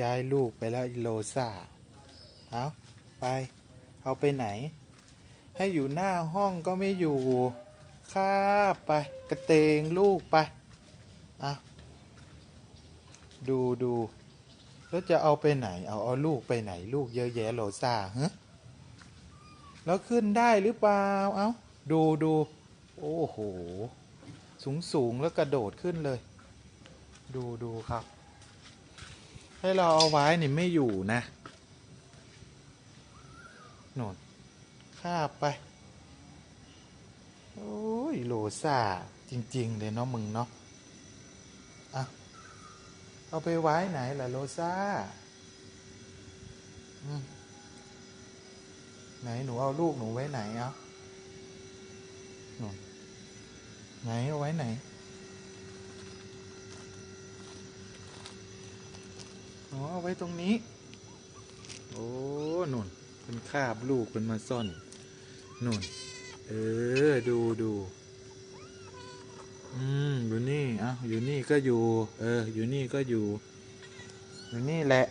ย้ายลูกไปแล้วโลซาเอาไป เอาไปไหน ให้อยู่หน้าห้องก็ไม่อยู่คาไป กระเตงลูกไปอะดูดูแล้วจะเอาไปไหน เอาเอาลูกไปไหน ลูกเยอะแยะโลซาฮะแล้วขึ้นได้หรือเปล่า เอาดูดู โอ้โห สูงสูงแล้วกระโดดขึ้นเลย ดูดูครับ ให้เราเอาไว้นี่ไม่อยู่นะโน่นข้าไป โอ้ยโลซ่าจริง ๆ เลยเนาะมึงเนาะอะเอาไปไว้ไหนล่ะโลซ่าอืมไหนหนูเอาลูกหนูไว้ไหนเอาโน่นไหนเอาไว้ไหน อ๋อไว้ตรงนี้ โอ้นุ่นเป็นคาบลูกเป็นมาซ่อนนุ่นเออ ดูดูอืมอยู่นี่เอ้าอยู่นี่ก็อยู่ เออ อยู่นี่ก็อยู่ อยู่นี่แหละ